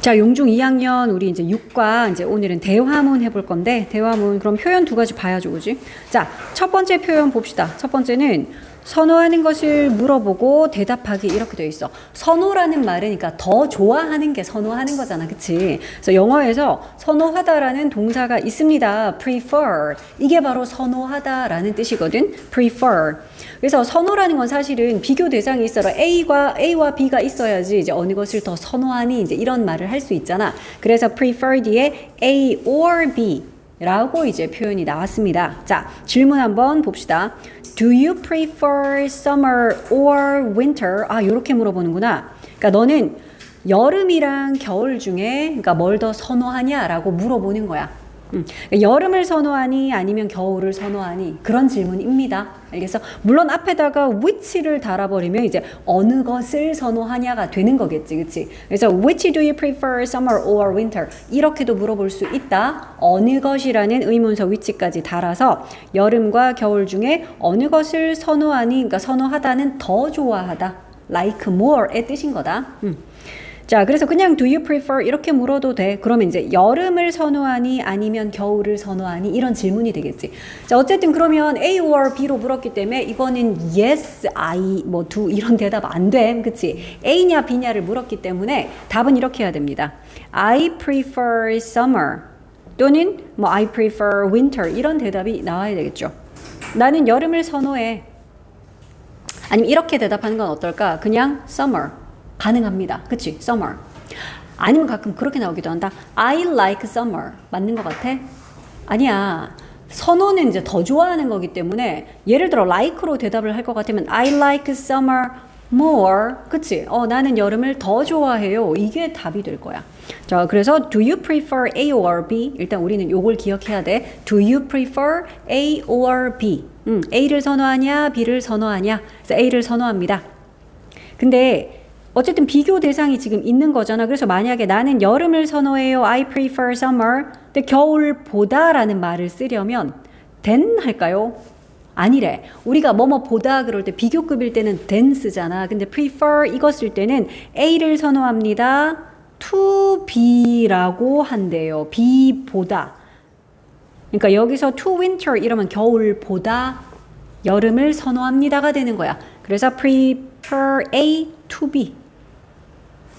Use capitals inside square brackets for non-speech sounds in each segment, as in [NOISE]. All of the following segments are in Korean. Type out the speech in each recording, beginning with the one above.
자, 용중 2학년 우리 이제 6과 이제 오늘은 대화문 해볼 건데 대화문 그럼 표현 두 가지 봐야죠, 그지? 자, 첫 번째 표현 봅시다. 첫 번째는 선호하는 것을 물어보고 대답하기 이렇게 되어 있어. 선호라는 말은 그러니까 더 좋아하는 게 선호하는 거잖아, 그치? 그래서 영어에서 선호하다라는 동사가 있습니다. prefer 이게 바로 선호하다라는 뜻이거든. prefer. 그래서 선호라는 건 사실은 비교 대상이 있어라. A과 A와 B가 있어야지 이제 어느 것을 더 선호하니 이제 이런 말을 할 수 있잖아. 그래서 prefer 뒤에 A or B 라고 이제 표현이 나왔습니다. 자, 질문 한번 봅시다. Do you prefer summer or winter? 아, 요렇게 물어보는구나. 그러니까 너는 여름이랑 겨울 중에 그러니까 뭘 더 선호하냐라고 물어보는 거야. 음, 그러니까 여름을 선호하니 아니면 겨울을 선호하니 그런 질문입니다. 알겠어? 물론 앞에다가 which를 달아버리면 이제 어느 것을 선호하냐가 되는 거겠지, 그치? 그래서 which do you prefer, summer or winter? 이렇게도 물어볼 수 있다. 어느 것이라는 의문사 which까지 달아서 여름과 겨울 중에 어느 것을 선호하니, 그러니까 선호하다는 더 좋아하다. like more의 뜻인 거다. 음. 자, 그래서 그냥 do you prefer 이렇게 물어도 돼. 그러면 이제 여름을 선호하니 아니면 겨울을 선호하니 이런 질문이 되겠지. 자, 어쨌든 그러면 A or B로 물었기 때문에 이거는 yes, I, 뭐 do 이런 대답 안 돼. 그치? A냐 B냐를 물었기 때문에 답은 이렇게 해야 됩니다. I prefer summer 또는 뭐 I prefer winter 이런 대답이 나와야 되겠죠. 나는 여름을 선호해. 아니면 이렇게 대답하는 건 어떨까? 그냥 summer. 가능합니다. 그치? summer. 아니면 가끔 그렇게 나오기도 한다. I like summer. 맞는 것 같아? 아니야. 선호는 이제 더 좋아하는 거기 때문에 예를 들어 like로 대답을 할 것 같으면 I like summer more. 그치? 어, 나는 여름을 더 좋아해요. 이게 답이 될 거야. 자, 그래서 do you prefer A or B? 일단 우리는 요걸 기억해야 돼. Do you prefer A or B? 음, A를 선호하냐, B를 선호하냐? 그래서 A를 선호합니다. 근데 어쨌든 비교 대상이 지금 있는 거잖아. 그래서 만약에 나는 여름을 선호해요. I prefer summer. 근데 겨울보다라는 말을 쓰려면 than 할까요? 아니래. 우리가 뭐뭐 보다 그럴 때 비교급일 때는 than 쓰잖아. 근데 prefer 이거 쓸 때는 A를 선호합니다. to B라고 한대요. B보다. 그러니까 여기서 to winter 이러면 겨울보다 여름을 선호합니다가 되는 거야. 그래서 prefer A to B.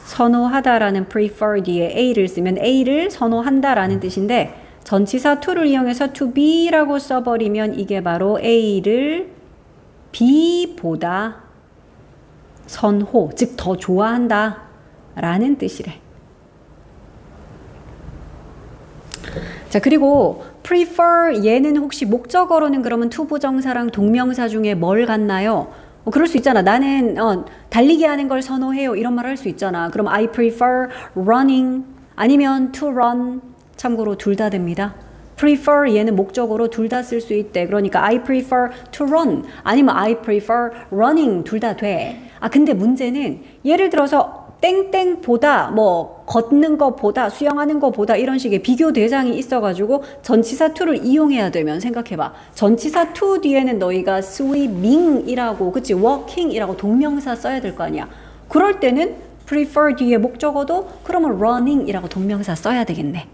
선호하다라는 prefer 뒤에 A를 쓰면 A를 선호한다라는 뜻인데 전치사 to를 이용해서 to be라고 써버리면 이게 바로 A를 B보다 선호, 즉 더 좋아한다 라는 뜻이래. 자, 그리고 prefer 얘는 혹시 목적어로는 그러면 to 부정사랑 동명사 중에 뭘 갖나요? 어, 그럴 수 있잖아. 나는 어, 달리기 하는 걸 선호해요. 이런 말 할 수 있잖아. 그럼 I prefer running 아니면 to run. 참고로 둘 다 됩니다. prefer 얘는 목적으로 둘 다 쓸 수 있대. 그러니까 I prefer to run 아니면 I prefer running 둘 다 돼. 아 근데 문제는 예를 들어서 땡땡보다 뭐 걷는 것보다 수영하는 것보다 이런 식의 비교 대상이 있어가지고 전치사 to를 이용해야 되면 생각해봐 전치사 to 뒤에는 너희가 swimming이라고 그치 walking이라고 동명사 써야 될 거 아니야 그럴 때는 prefer 뒤에 목적어도 그러면 running이라고 동명사 써야 되겠네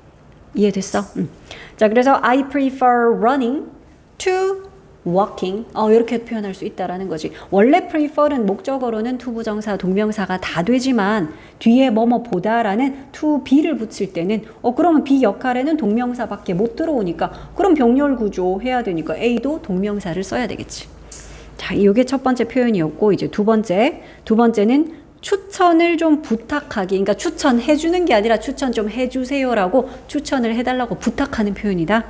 이해됐어? 음. 자 그래서 I prefer running to walking 어 이렇게 표현할 수 있다라는 거지. 원래 prefer는 목적어로는 to 부정사 동명사가 다 되지만 뒤에 뭐뭐 보다라는 to be를 붙일 때는 어 그러면 be 역할에는 동명사밖에 못 들어오니까 그럼 병렬 구조 해야 되니까 A도 동명사를 써야 되겠지. 자, 이게 첫 번째 표현이었고 이제 두 번째 두 번째는 추천을 좀 부탁하기. 그러니까 추천해 주는 게 아니라 추천 좀 해 주세요라고 추천을 해 달라고 부탁하는 표현이다.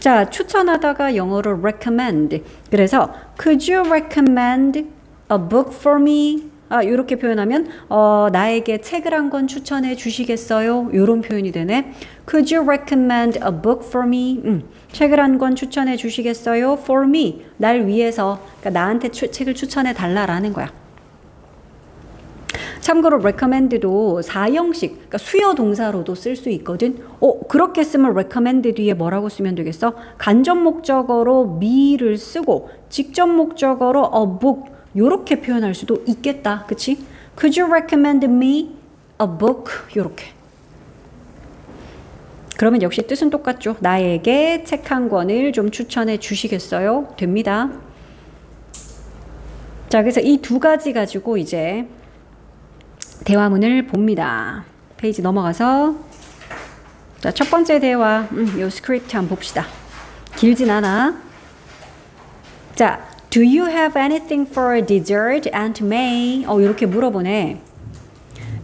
자, 추천하다가 영어로 recommend. 그래서 could you recommend a book for me? 아, 이렇게 표현하면 어, 나에게 책을 한 권 추천해 주시겠어요? 이런 표현이 되네. Could you recommend a book for me? 음, 책을 한 권 추천해 주시겠어요? For me. 날 위해서. 그러니까 나한테 추, 책을 추천해 달라라는 거야. 참고로 recommend도 사형식, 그러니까 수요 동사로도 쓸 수 있거든. 어, 그렇게 쓰면 recommend 뒤에 뭐라고 쓰면 되겠어? 간접 목적어로 me를 쓰고 직접 목적어로 a book 요렇게 표현할 수도 있겠다. 그치? Could you recommend me a book? 요렇게. 그러면 역시 뜻은 똑같죠. 나에게 책 한 권을 좀 추천해 주시겠어요? 됩니다. 자, 그래서 이 두 가지 가지고 이제 대화문을 봅니다. 페이지 넘어가서 자, 첫 번째 대화, 음, 요 스크립트 한번 봅시다. 길진 않아. 자, do you have anything for dessert, Aunt May? 어, 이렇게 물어보네.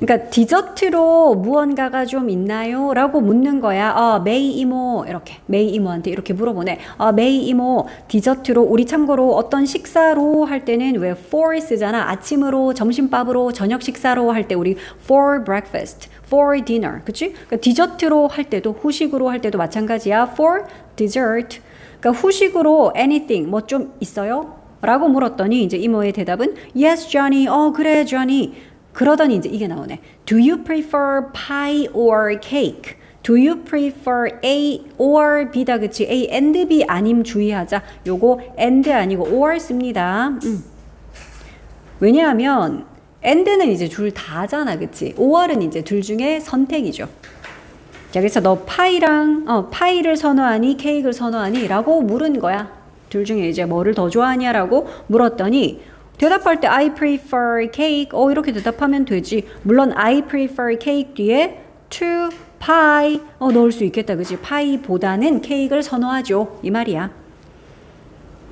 그러니까 디저트로 무언가가 좀 있나요? 라고 묻는 거야. 어, 메이 이모 이렇게 메이 이모한테 이렇게 물어보네. 어, 메이 이모 디저트로 우리 참고로 어떤 식사로 할 때는 왜 for 쓰잖아. 아침으로 점심밥으로 저녁 식사로 할 때 우리 for breakfast, for dinner. 그치? 그러니까 디저트로 할 때도 후식으로 할 때도 마찬가지야. for dessert. 그러니까 후식으로 anything 뭐 좀 있어요? 라고 물었더니 이제 이모의 대답은 yes Johnny. 어 그래 Johnny. 그러더니 이제 이게 나오네. Do you prefer pie or cake? Do you prefer A or B다 그치? A and B 아님 주의하자. 요거 and 아니고 or 씁니다. 음. 왜냐하면 and는 이제 둘 다잖아, 그치? or은 이제 둘 중에 선택이죠. 자, 그래서 너 파이랑 어, 파이를 선호하니 케이크를 선호하니?라고 물은 거야. 둘 중에 이제 뭐를 더 좋아하냐라고 물었더니 대답할 때 I prefer cake. 어 이렇게 대답하면 되지. 물론 I prefer cake 뒤에 to pie 어 넣을 수 있겠다. 그지? 파이보다는 케이크를 선호하죠. 이 말이야.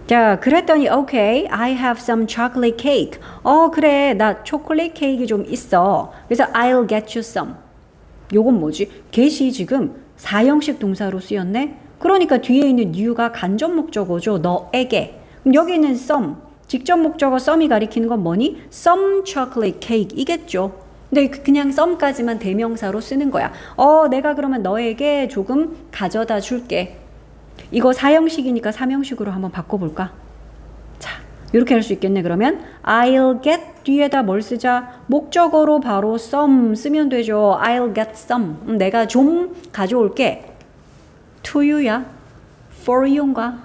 자, 그랬더니 okay, I have some chocolate cake. 어 그래, 나 초콜릿 케이크 좀 있어. 그래서 I'll get you some. 요건 뭐지? get이 지금 사형식 동사로 쓰였네. 그러니까 뒤에 있는 you가 간접 목적어죠. 너에게. 그럼 여기 있는 some 직접 목적어 some이 가리키는 건 뭐니? some chocolate cake 이겠죠. 근데 그- 그냥 some까지만 대명사로 쓰는 거야. 어, 내가 그러면 너에게 조금 가져다 줄게. 이거 사형식이니까 삼형식으로 한번 바꿔볼까? 자, 이렇게 할 수 있겠네. 그러면 I'll get 뒤에다 뭘 쓰자? 목적어로 바로 some 쓰면 되죠. I'll get some. 음, 내가 좀 가져올게. to you야. for you인가?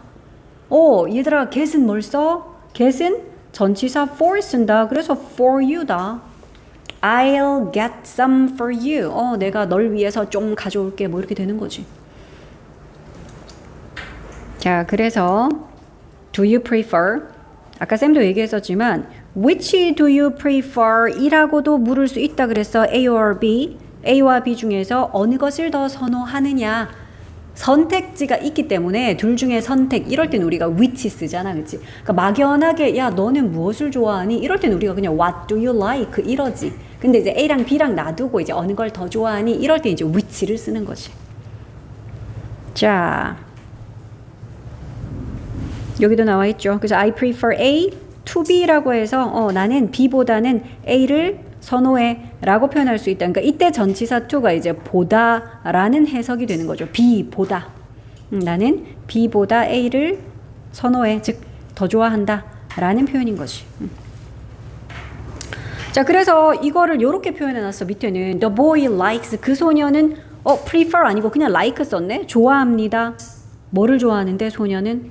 오, 얘들아, get은 뭘 써? Get은 전치사 for 쓴다. 그래서 for you다. I'll get some for you. 어, 내가 널 위해서 좀 가져올게. 뭐 이렇게 되는 거지. 자, 그래서 do you prefer? 아까 쌤도 얘기했었지만 which do you prefer? 이라고도 물을 수 있다 그랬어. A or B. A와 B 중에서 어느 것을 더 선호하느냐? 선택지가 있기 때문에 둘 중에 선택 이럴 땐 우리가 which 쓰잖아 그치? 그러니까 막연하게 야 너는 무엇을 좋아하니? 이럴 땐 우리가 그냥 what do you like? 이러지. 근데 이제 A랑 B랑 놔두고 이제 어느 걸 더 좋아하니? 이럴 때 이제 which를 쓰는 거지. 자. 여기도 나와 있죠. 그래서 I prefer A to B라고 해서 어, 나는 B보다는 A를 선호해라고 표현할 수 있다. 그러니까 이때 전치사 to가 이제 보다라는 해석이 되는 거죠. B보다 음, 나는 B보다 A를 선호해, 즉 더 좋아한다라는 표현인 거지. 음. 자, 그래서 이거를 이렇게 표현해놨어. 밑에는 the boy likes 그 소녀는 어 prefer 아니고 그냥 like 썼네. 좋아합니다. 뭐를 좋아하는데 소녀는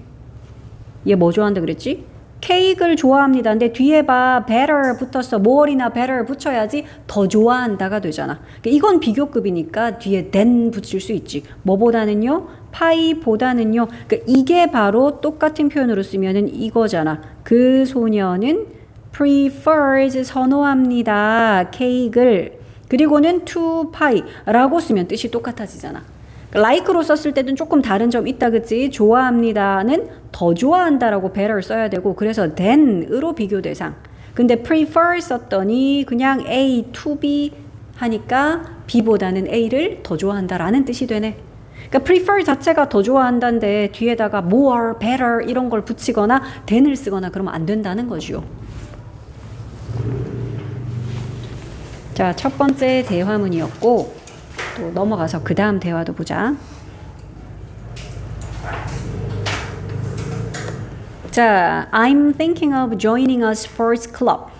얘 뭐 좋아한다 그랬지? 케이크를 좋아합니다. 근데 뒤에 봐 better 붙었어. more이나 better 붙여야지 더 좋아한다가 되잖아. 그러니까 이건 비교급이니까 뒤에 than 붙일 수 있지. 뭐보다는요? 파이보다는요. 그러니까 이게 바로 똑같은 표현으로 쓰면은 이거잖아. 그 소녀는 prefers 선호합니다. 케이크를 그리고는 to pie라고 쓰면 뜻이 똑같아지잖아. Like로 썼을 때는 조금 다른 점 있다 그치? 좋아합니다는 더 좋아한다라고 better 써야 되고 그래서 than으로 비교 대상. 근데 prefer 썼더니 그냥 A to B 하니까 B보다는 A를 더 좋아한다라는 뜻이 되네. 그러니까 prefer 자체가 더 좋아한다는데 뒤에다가 more, better 이런 걸 붙이거나 than을 쓰거나 그러면 안 된다는 거죠. 자, 첫 번째 대화문이었고 또 넘어가서 그 다음 대화도 보자. 자, I'm thinking of joining a sports club.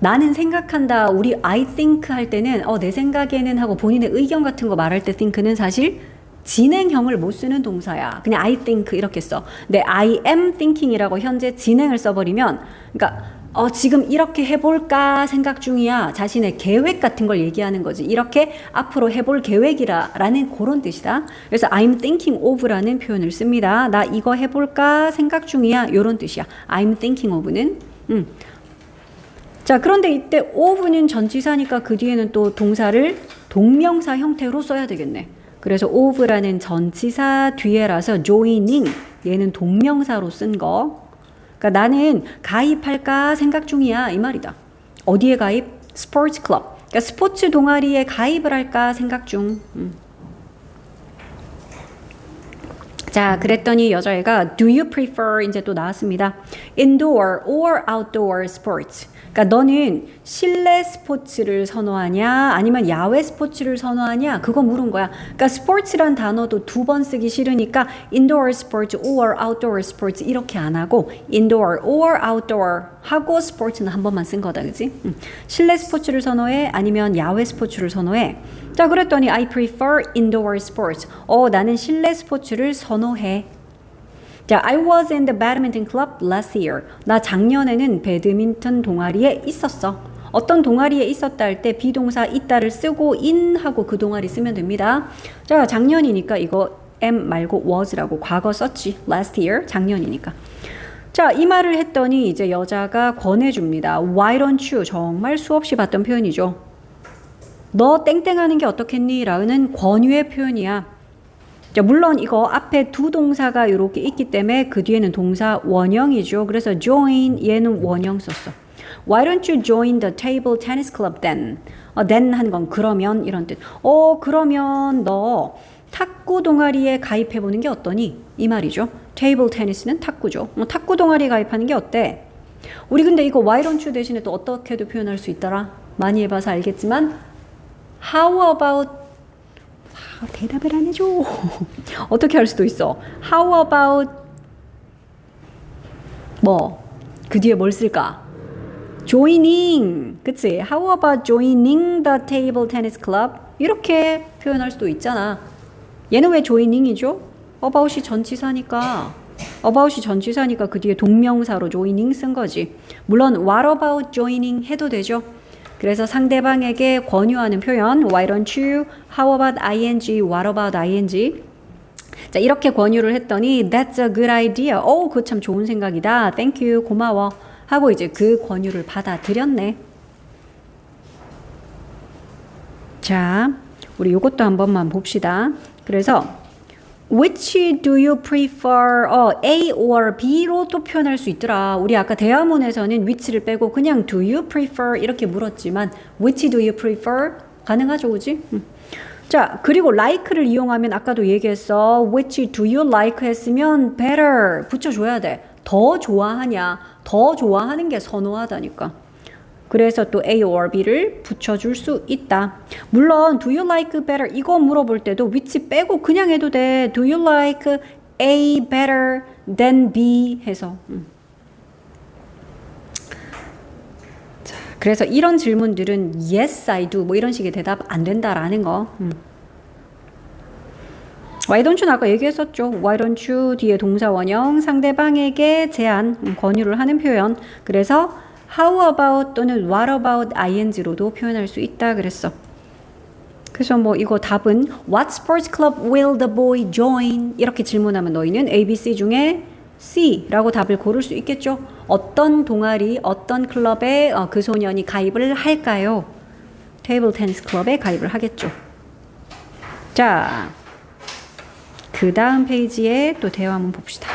나는 생각한다. 우리 I think 할 때는 어, 내 생각에는 하고 본인의 의견 같은 거 말할 때 think는 사실 진행형을 못 쓰는 동사야. 그냥 I think 이렇게 써. 근데 I am thinking이라고 현재 진행을 써버리면, 그러니까 어, 지금 이렇게 해볼까 생각 중이야. 자신의 계획 같은 걸 얘기하는 거지. 이렇게 앞으로 해볼 계획이라 라는 그런 뜻이다. 그래서 I'm thinking of라는 표현을 씁니다. 나 이거 해볼까 생각 중이야. 요런 뜻이야. I'm thinking of는. 음. 자, 그런데 이때 of는 전치사니까 그 뒤에는 또 동사를 동명사 형태로 써야 되겠네. 그래서 of라는 전치사 뒤에라서 joining 얘는 동명사로 쓴 거. 그러니까 나는 가입할까 생각 중이야 이 말이다. 어디에 가입? 스포츠 클럽. 그러니까 스포츠 동아리에 가입을 할까 생각 중. 음. 자, 그랬더니 여자애가 Do you prefer 이제 또 나왔습니다. Indoor or outdoor sports. 그러니까 너는 실내 스포츠를 선호하냐 아니면 야외 스포츠를 선호하냐 그거 물은 거야. 그러니까 스포츠란 단어도 두 번 쓰기 싫으니까 indoor sports or outdoor sports 이렇게 안 하고 indoor or outdoor 하고 스포츠는 한 번만 쓴 거다, 그지? 음. 실내 스포츠를 선호해 아니면 야외 스포츠를 선호해. 자, 그랬더니 I prefer indoor sports. 어, 나는 실내 스포츠를 선호해. 자, I was in the badminton club last year. 나 작년에는 배드민턴 동아리에 있었어. 어떤 동아리에 있었다 할 때 비동사 있다를 쓰고 in 하고 그 동아리 쓰면 됩니다. 자, 작년이니까 이거 am 말고 was라고 과거 썼지. last year 작년이니까. 자, 이 말을 했더니 이제 여자가 권해줍니다. Why don't you? 정말 수없이 봤던 표현이죠. 너 땡땡 하는 게 어떻겠니? 라는 권유의 표현이야. 자, 물론 이거 앞에 두 동사가 이렇게 있기 때문에 그 뒤에는 동사 원형이죠. 그래서 join 얘는 원형 썼어. Why don't you join the table tennis club then? 어, then 한 건 그러면 이런 뜻. 어, 그러면 너 탁구 동아리에 가입해 보는 게 어떠니? 이 말이죠. 테이블 테니스는 탁구죠. 어, 탁구 동아리 가입하는 게 어때? 우리 근데 이거 why don't you 대신에 또 어떻게도 표현할 수 있더라? 많이 해봐서 알겠지만 how about 아, 대답을 안 해줘. 어떻게 할 수도 있어. How about 뭐? 그 뒤에 뭘 쓸까? joining. 그치? How about joining the table tennis club? 이렇게 표현할 수도 있잖아. 얘는 왜 joining이죠? about이 전치사니까. about이 전치사니까 그 뒤에 동명사로 joining 쓴 거지. 물론 what about joining 해도 되죠. 그래서 상대방에게 권유하는 표현 why don't you, how about ing, what about ing 자 이렇게 권유를 했더니 that's a good idea. 오, 그거 참 좋은 생각이다. thank you, 고마워. 하고 이제 그 권유를 받아들였네. 자, 우리 요것도 한 번만 봅시다. 그래서 Which do you prefer? 어, A or B로 또 표현할 수 있더라. 우리 아까 대화문에서는 which를 빼고 그냥 do you prefer 이렇게 물었지만 which do you prefer? 가능하죠, 그지? 음. 자, 그리고 like를 이용하면 아까도 얘기했어. which do you like 했으면 better 붙여줘야 돼. 더 좋아하냐? 더 좋아하는 게 선호하다니까. 그래서 또 A or B를 붙여줄 수 있다. 물론 do you like better 이거 물어볼 때도 which 빼고 그냥 해도 돼. Do you like A better than B 해서. 음. 자, 그래서 이런 질문들은 yes I do 뭐 이런 식의 대답 안 된다라는 거. 음. Why don't you 아까 얘기했었죠. Why don't you 뒤에 동사 원형 상대방에게 제안 음, 권유를 하는 표현. 그래서 how about 또는 what about ing로도 표현할 수 있다 그랬어. 그래서 뭐 이거 답은 What sports club will the boy join? 이렇게 질문하면 너희는 A, B, C 중에 C라고 답을 고를 수 있겠죠. 어떤 동아리, 어떤 클럽에 어, 그 소년이 가입을 할까요? 테이블 테니스 클럽에 가입을 하겠죠. 자, 그 다음 페이지에 또 대화 한번 봅시다.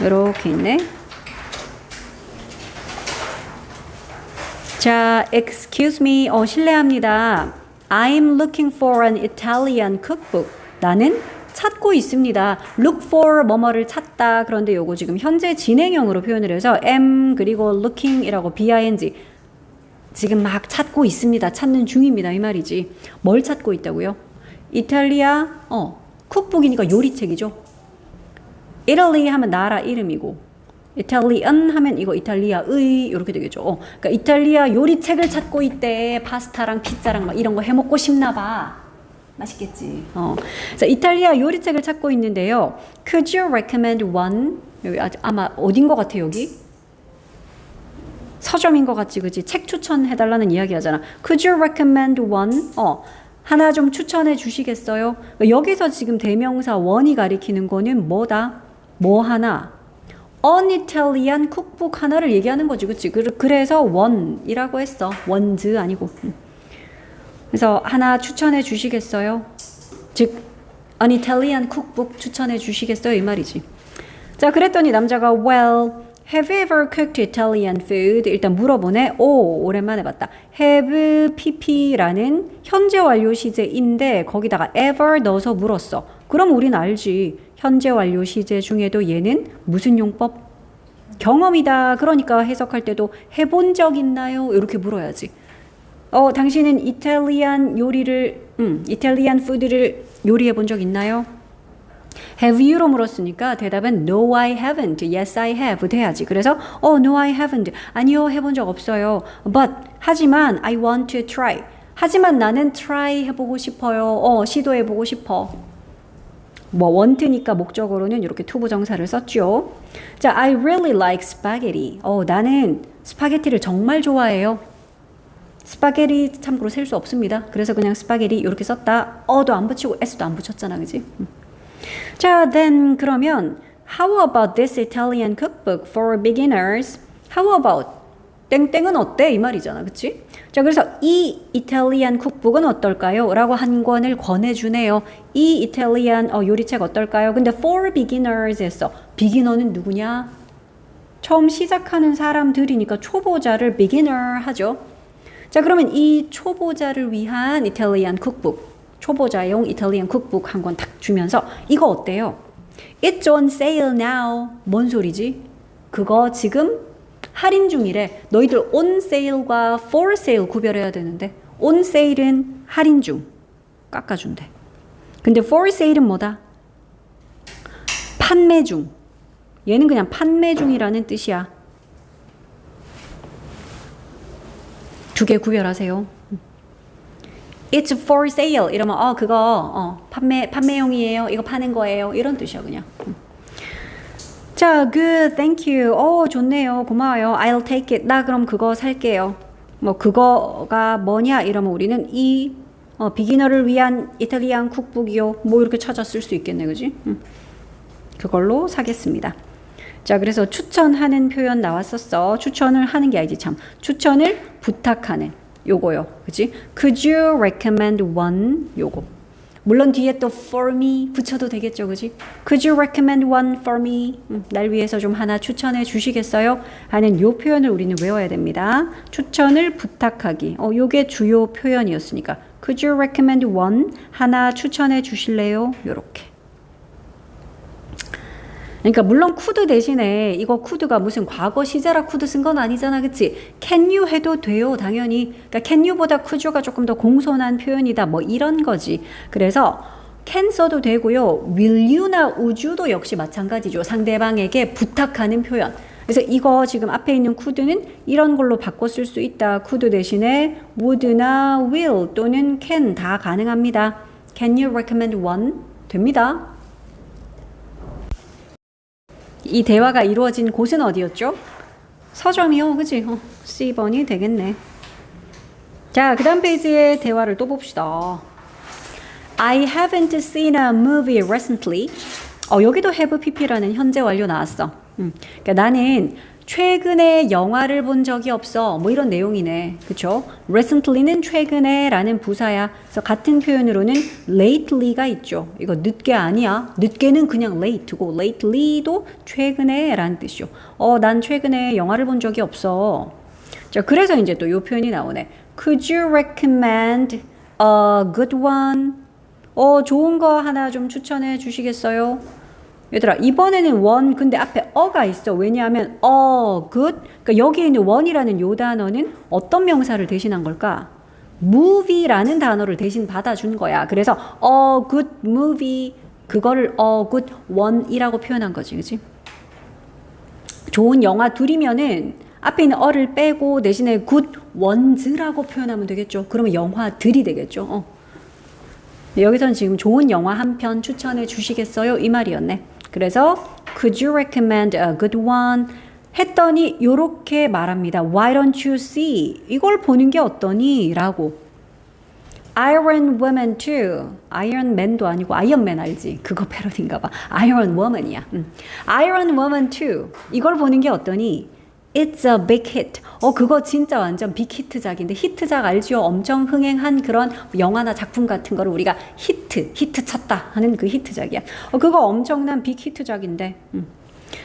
이렇게 있네. 자, excuse me, 어, 실례합니다. I'm looking for an Italian cookbook. 나는 찾고 있습니다. look for 뭐뭐를 찾다. 그런데 요거 지금 현재 진행형으로 표현을 해서 am 그리고 looking이라고 bing 지금 막 찾고 있습니다. 찾는 중입니다. 이 말이지. 뭘 찾고 있다고요? 이탈리아 어 쿡북이니까 요리책이죠. 이탈리 하면 나라 이름이고 이탈리안 하면 이거 이탈리아의 이렇게 되겠죠. 어, 그러니까 이탈리아 요리책을 찾고 있대. 파스타랑 피자랑 막 이런 거 해 먹고 싶나 봐. 맛있겠지. 어. 자, 이탈리아 요리책을 찾고 있는데요. Could you recommend one? 여기 아마 어딘 것 같아 여기? 서점인 것 같지, 그지? 책 추천해달라는 이야기 하잖아. Could you recommend one? 어, 하나 좀 추천해 주시겠어요? 여기서 지금 대명사 원이 가리키는 거는 뭐다? 뭐 하나? On Italian 쿡북 하나를 얘기하는 거지, 그치? 그- 그래서 원이라고 했어. 원즈 아니고. 음. 그래서 하나 추천해 주시겠어요? 즉, An Italian 쿡북 추천해 주시겠어요? 이 말이지. 자, 그랬더니 남자가 Well, have you ever cooked Italian food? 일단 물어보네. 오, 오랜만에 봤다. have pp라는 현재 완료 시제인데 거기다가 ever 넣어서 물었어. 그럼 우린 알지. 현재 완료 시제 중에도 얘는 무슨 용법? 경험이다. 그러니까 해석할 때도 해본 적 있나요? 이렇게 물어야지. 어, 당신은 이탈리안 요리를, 음, 이탈리안 푸드를 요리해 본 적 있나요? Have you로 물었으니까 대답은 No, I haven't. Yes, I have. 돼야지. 그래서 어, No, I haven't. 아니요, 해본 적 없어요. But 하지만 I want to try. 하지만 나는 try 해보고 싶어요. 어, 시도해보고 싶어. 뭐 want니까 목적어로는 이렇게 투부정사를 썼죠. 자, I really like spaghetti. 어, 나는 스파게티를 정말 좋아해요. 스파게티 참고로 셀 수 없습니다. 그래서 그냥 스파게티 이렇게 썼다. 어도 안 붙이고 s도 안 붙였잖아, 그지? 음. 자, then 그러면 how about this Italian cookbook for beginners? How about 땡땡은 어때? 이 말이잖아, 그치? 자, 그래서 이 이탈리안 쿡북은 어떨까요? 라고 한 권을 권해주네요. 이 이탈리안 어, 요리책 어떨까요? 근데 for beginners 했어. 비기너는 누구냐? 처음 시작하는 사람들이니까 초보자를 beginner 하죠. 자, 그러면 이 초보자를 위한 이탈리안 쿡북, 초보자용 이탈리안 쿡북 한 권 탁 주면서 이거 어때요? It's on sale now. 뭔 소리지? 그거 지금 할인 중이래. 너희들 on sale과 for sale 구별해야 되는데 on sale은 할인 중 깎아준대. 근데 for sale은 뭐다? 판매 중. 얘는 그냥 판매 중이라는 뜻이야. 두 개 구별하세요. It's for sale 이러면 어 그거 어 판매 판매용이에요. 이거 파는 거예요. 이런 뜻이야 그냥. 자, good, thank you. 어 좋네요. 고마워요. I'll take it. 나 그럼 그거 살게요. 뭐 그거가 뭐냐 이러면 우리는 이 어, 비기너를 위한 이탈리안 쿡북이요. 뭐 이렇게 쓸수 있겠네, 그지? 음. 그걸로 사겠습니다. 자, 그래서 추천하는 표현 나왔었어. 추천을 하는 게 아니지 참. 추천을 부탁하는 요거요. 그지? Could you recommend one? 요거. 물론 뒤에 또 for me 붙여도 되겠죠. 그지? Could you recommend one for me? 음, 날 위해서 좀 하나 추천해 주시겠어요? 하는 요 표현을 우리는 외워야 됩니다. 추천을 부탁하기. 어, 요게 주요 표현이었으니까. Could you recommend one? 하나 추천해 주실래요? 요렇게. 그러니까 물론 쿠드 대신에 이거 쿠드가 무슨 과거 시제라 쿠드 쓴 건 아니잖아, 그치? Can you 해도 돼요, 당연히. 그러니까 can you보다 you가 조금 더 공손한 표현이다, 뭐 이런 거지. 그래서 can 써도 되고요. will you나 would you도 역시 마찬가지죠. 상대방에게 부탁하는 표현. 그래서 이거 지금 앞에 있는 could는 이런 걸로 바꿔 쓸 수 있다. could 대신에 would나 will 또는 can 다 가능합니다. Can you recommend one? 됩니다. 이 대화가 이루어진 곳은 어디였죠? 서점이요, 그지? 어, C번이 되겠네. 자, 그 다음 페이지의 대화를 또 봅시다. I haven't seen a movie recently. 어, 여기도 have pp라는 현재 완료 나왔어. 음, 그러니까 나는 최근에 영화를 본 적이 없어. 뭐 이런 내용이네. 그쵸? recently는 최근에 라는 부사야. 그래서 같은 표현으로는 lately가 있죠. 이거 늦게 아니야. 늦게는 그냥 late고 lately도 최근에 라는 뜻이죠. 어, 난 최근에 영화를 본 적이 없어. 자, 그래서 이제 또이 표현이 나오네. Could you recommend a good one? 어, 좋은 거 하나 좀 추천해 주시겠어요? 얘들아, 이번에는 원, 근데 앞에 어가 있어. 왜냐하면, 어, good. 그러니까 여기에 있는 원이라는 요 단어는 어떤 명사를 대신한 걸까? movie라는 단어를 대신 받아준 거야. 그래서, 어, good movie. 그거를, 어, good one이라고 표현한 거지. 그지? 좋은 영화 둘이면은 앞에 있는 어를 빼고 대신에 good ones라고 표현하면 되겠죠. 그러면 영화들이 되겠죠. 어. 여기서는 지금 좋은 영화 한 편 추천해 주시겠어요? 이 말이었네. 그래서 could you recommend a good one? 했더니 요렇게 말합니다. Why don't you see? 이걸 보는 게 어떠니? 라고. Iron Woman 2. Iron Man도 아니고 아이언맨 알지? 그거 패러디인가 봐. Iron Woman이야. 음. Iron Woman 2. 이걸 보는 게 어떠니? It's a big hit. 어, 그거 진짜 완전 빅히트작인데, 히트작 알지요? 엄청 흥행한 그런 영화나 작품 같은 거를 우리가 히트, 히트 쳤다 하는 그 히트작이야. 어, 그거 엄청난 빅히트작인데. 음.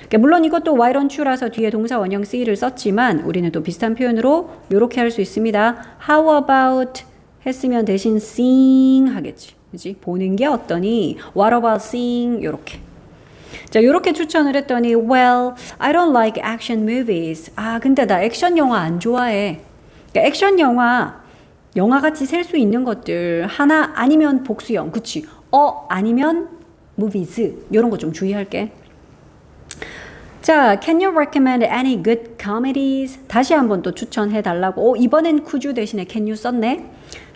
그러니까 물론 이것도 why don't you라서 뒤에 동사 원형 C를 썼지만 우리는 또 비슷한 표현으로 이렇게 할 수 있습니다. How about 했으면 대신 seeing 하겠지. 그지? 보는 게 어떠니? What about seeing? 요렇게. 자, 요렇게 추천을 했더니 well, I don't like action movies. 아, 근데 나 액션 영화 안 좋아해. 그러니까 액션 영화 영화 같이 셀 수 있는 것들 하나 아니면 복수형. 그치? 어 아니면 movies. 요런 거 좀 주의할게. 자, can you recommend any good comedies? 다시 한번 또 추천해 달라고. 오, 이번엔 could you 대신에 can you 썼네.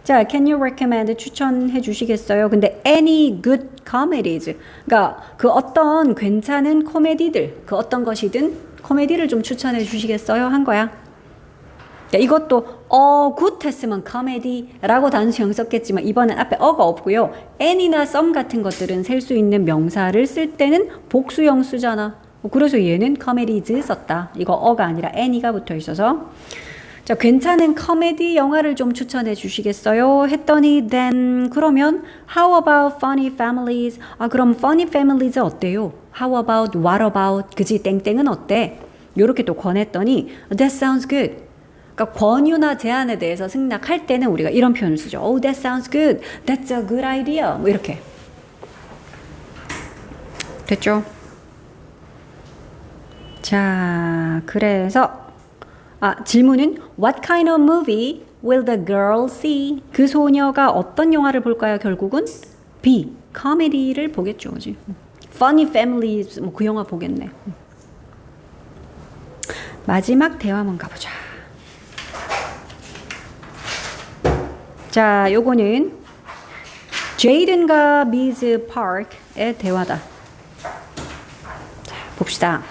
자, can you recommend 추천해 주시겠어요? 근데 any good comedies. 그러니까 그 어떤 괜찮은 코미디들, 그 어떤 것이든 코미디를 좀 추천해 주시겠어요? 한 거야. 야, 이것도 어, 굿 했으면 comedy라고 단수형 썼겠지만 이번엔 앞에 어가 없고요. any나 some 같은 것들은 셀 수 있는 명사를 쓸 때는 복수형 쓰잖아. 그래서 얘는 comedies 썼다. 이거 어가 아니라 any가 붙어 있어서 자, 괜찮은 코미디 영화를 좀 추천해 주시겠어요? 했더니 then 그러면 how about funny families? 아, 그럼 funny families 어때요? how about what about 그지 땡땡은 어때? 요렇게 또 권했더니 that sounds good. 그러니까 권유나 제안에 대해서 승낙할 때는 우리가 이런 표현을 쓰죠. Oh, that sounds good. That's a good idea. 뭐 이렇게. 됐죠? 자, 그래서 아, 질문은 What kind of movie will the girl see? 그 소녀가 어떤 영화를 볼까요? 결국은 B. 코미디를 보겠죠. 그지? Funny Families 뭐그 영화 보겠네. 마지막 대화문 가보자. 자, 요거는 제이든과 미즈 파크의 대화다. 자, 봅시다.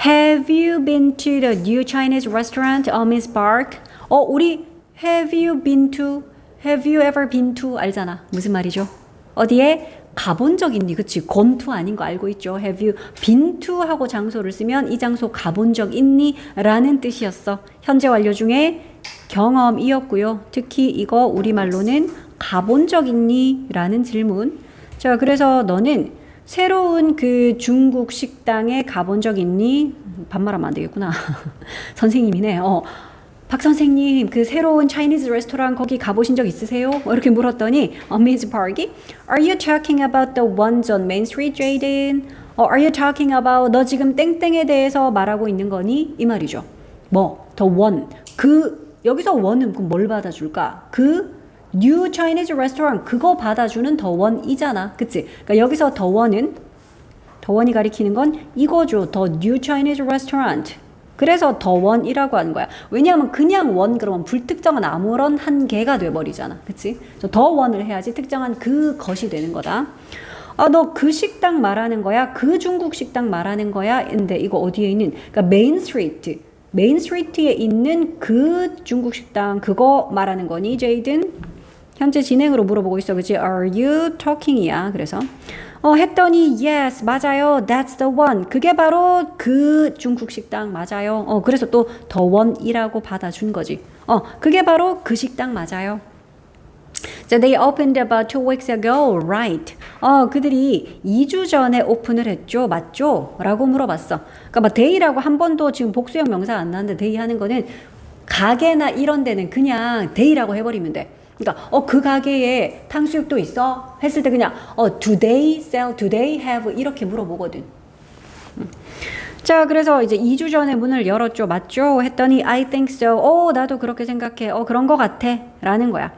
Have you been to the new Chinese restaurant, uh, Miss Park? 어, 우리 Have you been to? Have you ever been to? 알잖아. 무슨 말이죠? 어디에 가본 적 있니? 그치? to 아닌 거 알고 있죠? Have you been to? 하고 장소를 쓰면 이 장소 가본 적 있니? 라는 뜻이었어. 현재 완료 중에 경험이었고요. 특히 이거 우리말로는 가본 적 있니? 라는 질문. 자, 그래서 너는 새로운 그 중국 식당에 가본 적 있니? 반말하면 안 되겠구나. [LAUGHS] 선생님이네. 어. 박 선생님, 그 새로운 차이니즈 레스토랑 거기 가보신 적 있으세요? 뭐 이렇게 물었더니 어미즈 파기 Are you talking about the ones on Main Street, Jaden? 어, Are you talking about 너 지금 땡땡에 대해서 말하고 있는 거니? 이 말이죠. 뭐, the one. 그 여기서 one은 그럼 뭘 받아줄까? 그 New Chinese Restaurant 그거 받아주는 더 원이잖아, 그치? 그러니까 여기서 더 원은 더 원이 가리키는 건 이거죠. 더 New Chinese Restaurant. 그래서 더 원이라고 하는 거야. 왜냐하면 그냥 원 그러면 불특정한 아무런 한 개가 돼버리잖아, 그치? 그래서 더 원을 해야지 특정한 그 것이 되는 거다. 아, 너 그 식당 말하는 거야? 그 중국 식당 말하는 거야? 근데 이거 어디에 있는? 그러니까 메인 스트리트. 메인 스트리트에 있는 그 중국 식당 그거 말하는 거니, 제이든? 현재 진행으로 물어보고 있어, 그치? Are you talking이야. 그래서 어 했더니 yes 맞아요. That's the one. 그게 바로 그 중국 식당 맞아요. 어 그래서 또 the one이라고 받아준 거지. 어 그게 바로 그 식당 맞아요. 자, they opened about two weeks ago, right? 어, 그들이 2주 전에 오픈을 했죠, 맞죠? 라고 물어봤어. 그러니까 막 day라고 한 번도 지금 복수형 명사 안 나왔는데 day 하는 거는 가게나 이런 데는 그냥 day라고 해버리면 돼. 그러니까 어 그 가게에 탕수육도 있어 했을 때 그냥 어 do they sell, do they have 이렇게 물어보거든. 음. 자, 그래서 이제 2주 전에 문을 열었죠. 맞죠? 했더니 I think so. 어, 나도 그렇게 생각해. 어, 그런 거 같아. 라는 거야.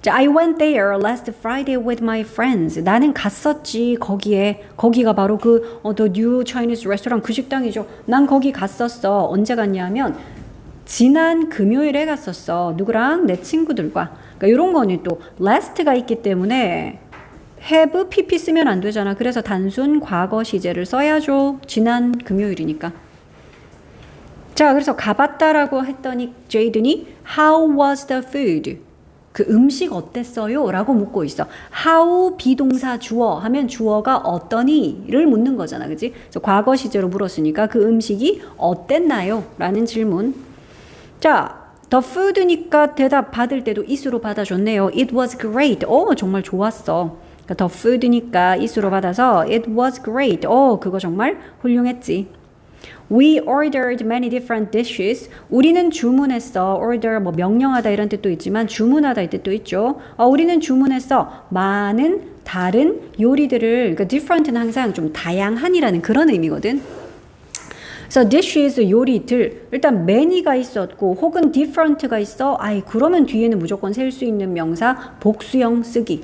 자, I went there last Friday with my friends. 나는 갔었지. 거기에. 거기가 바로 그 어, The New Chinese Restaurant 그 식당이죠. 난 거기 갔었어. 언제 갔냐면 지난 금요일에 갔었어. 누구랑? 내 친구들과. 그러니까 이런 거는 또 last가 있기 때문에 have pp 쓰면 안 되잖아. 그래서 단순 과거 시제를 써야죠. 지난 금요일이니까. 자, 그래서 가봤다라고 했더니 제이든이 How was the food? 그 음식 어땠어요? 라고 묻고 있어. How 비동사 주어 하면 주어가 어떠니?를 묻는 거잖아. 그지? 과거 시제로 물었으니까 그 음식이 어땠나요? 라는 질문. 자, the food니까 대답 받을 때도 is로 받아줬네요. It was great. 어, 정말 좋았어. 그러니까 the food니까 is로 받아서 it was great. 어, 그거 정말 훌륭했지. We ordered many different dishes. 우리는 주문했어. order 뭐 명령하다 이런 뜻도 있지만 주문하다 이 뜻도 있죠. 어, 우리는 주문했어. 많은 다른 요리들을 그러니까 different는 항상 좀 다양한이라는 그런 의미거든. 그래서 dishes 요리들 일단 many가 있었고 혹은 different가 있어. 아이 그러면 뒤에는 무조건 셀 수 있는 명사 복수형 쓰기.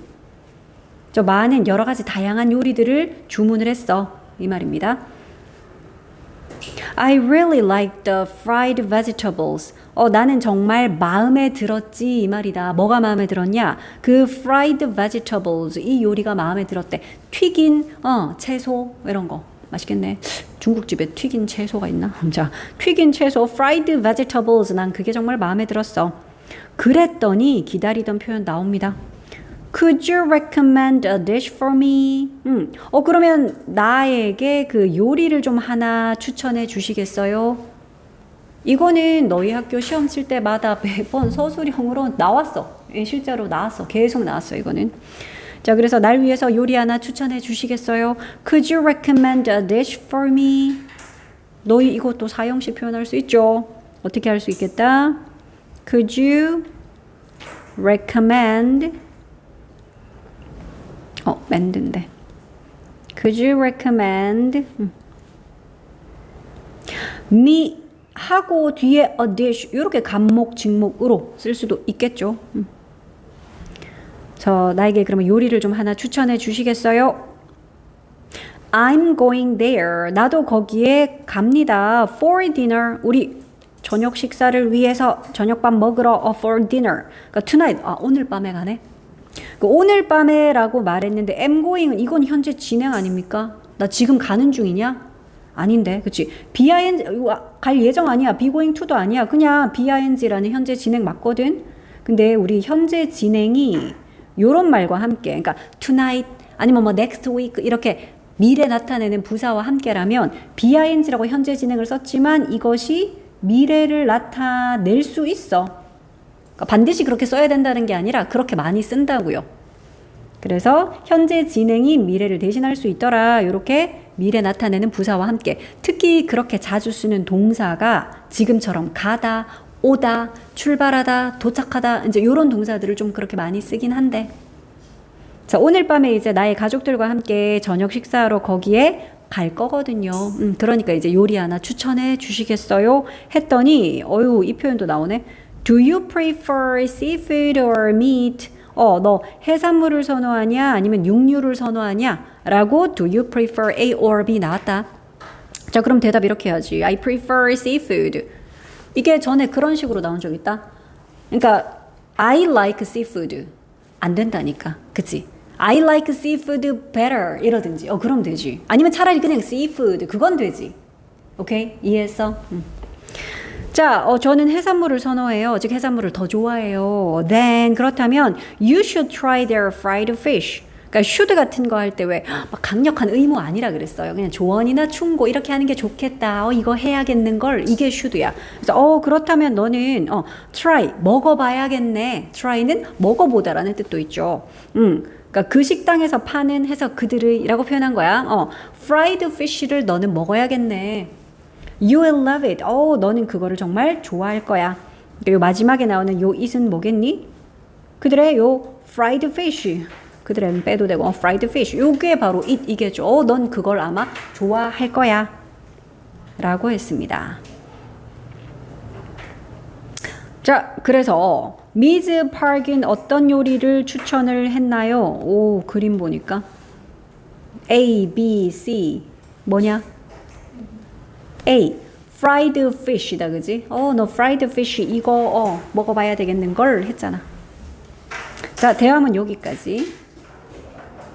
저 많은 여러 가지 다양한 요리들을 주문을 했어. 이 말입니다. I really like the fried vegetables. 어, 나는 정말 마음에 들었지 이 말이다. 뭐가 마음에 들었냐? 그 fried vegetables 이 요리가 마음에 들었대. 튀긴 어, 채소 이런 거 맛있겠네. 중국집에 튀긴 채소가 있나? 자, 튀긴 채소 fried vegetables 난 그게 정말 마음에 들었어. 그랬더니 기다리던 표현 나옵니다. Could you recommend a dish for me? 음, 어 그러면 나에게 그 요리를 좀 하나 추천해 주시겠어요? 이거는 너희 학교 시험 칠 때마다 [LAUGHS] 매번 서술형으로 나왔어. 예, 실제로 나왔어. 계속 나왔어. 이거는. 자, 그래서 날 위해서 요리 하나 추천해 주시겠어요? Could you recommend a dish for me? 너희 이것도 사형식 표현할 수 있죠. 어떻게 할 수 있겠다? Could you recommend 어, 맨드인데. Could you recommend 음. me 하고 뒤에 a dish 이렇게 간목 직목으로 쓸 수도 있겠죠. 음. 저 나에게 그러면 요리를 좀 하나 추천해 주시겠어요? I'm going there. 나도 거기에 갑니다. For dinner. 우리 저녁 식사를 위해서 저녁밥 먹으러 어, for dinner. 그러니까 tonight. 아, 오늘 밤에 가네. 그 오늘 밤에라고 말했는데 am going은 이건 현재 진행 아닙니까? 나 지금 가는 중이냐? 아닌데, 그치? BING 갈 예정 아니야. be going to도 아니야. 그냥 BING라는 현재 진행 맞거든. 근데 우리 현재 진행이 요런 말과 함께, 그러니까 tonight 아니면 뭐 next week 이렇게 미래 나타내는 부사와 함께라면 BING라고 현재 진행을 썼지만 이것이 미래를 나타낼 수 있어. 그러니까 반드시 그렇게 써야 된다는 게 아니라 그렇게 많이 쓴다고요. 그래서 현재 진행이 미래를 대신할 수 있더라. 이렇게 미래 나타내는 부사와 함께 특히 그렇게 자주 쓰는 동사가 지금처럼 가다, 오다, 출발하다, 도착하다 이제 이런 동사들을 좀 그렇게 많이 쓰긴 한데 자 오늘 밤에 이제 나의 가족들과 함께 저녁 식사하러 거기에 갈 거거든요. 음, 그러니까 이제 요리 하나 추천해 주시겠어요? 했더니 어유 이 표현도 나오네. Do you prefer seafood or meat? 어, 너 해산물을 선호하냐? 아니면 육류를 선호하냐? 라고 do you prefer A or B 나왔다. 자, 그럼 대답 이렇게 해야지. I prefer seafood. 이게 전에 그런 식으로 나온 적 있다. 그러니까 I like seafood. 안 된다니까. 그치? I like seafood better. 이러든지. 어, 그럼 되지. 아니면 차라리 그냥 seafood. 그건 되지. 오케이? 이해했어? 음. 자, 어, 저는 해산물을 선호해요. 즉 해산물을 더 좋아해요. Then 그렇다면 you should try their fried fish. 그러니까 should 같은 거 할 때 왜 막 강력한 의무 아니라 그랬어요. 그냥 조언이나 충고 이렇게 하는 게 좋겠다. 어, 이거 해야겠는 걸 이게 should야. 그래서 어 그렇다면 너는 어 try 먹어봐야겠네. try는 먹어보다라는 뜻도 있죠. 음. 그러니까 그 식당에서 파는 해서 그들의라고 표현한 거야. 어, fried fish를 너는 먹어야겠네. You will love it. 어, 너는 그거를 정말 좋아할 거야. 요 마지막에 나오는 요 it은 뭐겠니? 그들의 요 fried fish. 그들의 빼도 되고 어, fried fish. 요게 바로 it 이게죠. 어, 넌 그걸 아마 좋아할 거야. 라고 했습니다. 자, 그래서 미즈 파크는 어떤 요리를 추천을 했나요? 오, 그림 보니까 A, B, C 뭐냐? A. fried fish이다, 그지? 어, 너 fried fish 이거 어, 먹어봐야 되겠는 걸 했잖아. 자, 대화문 여기까지.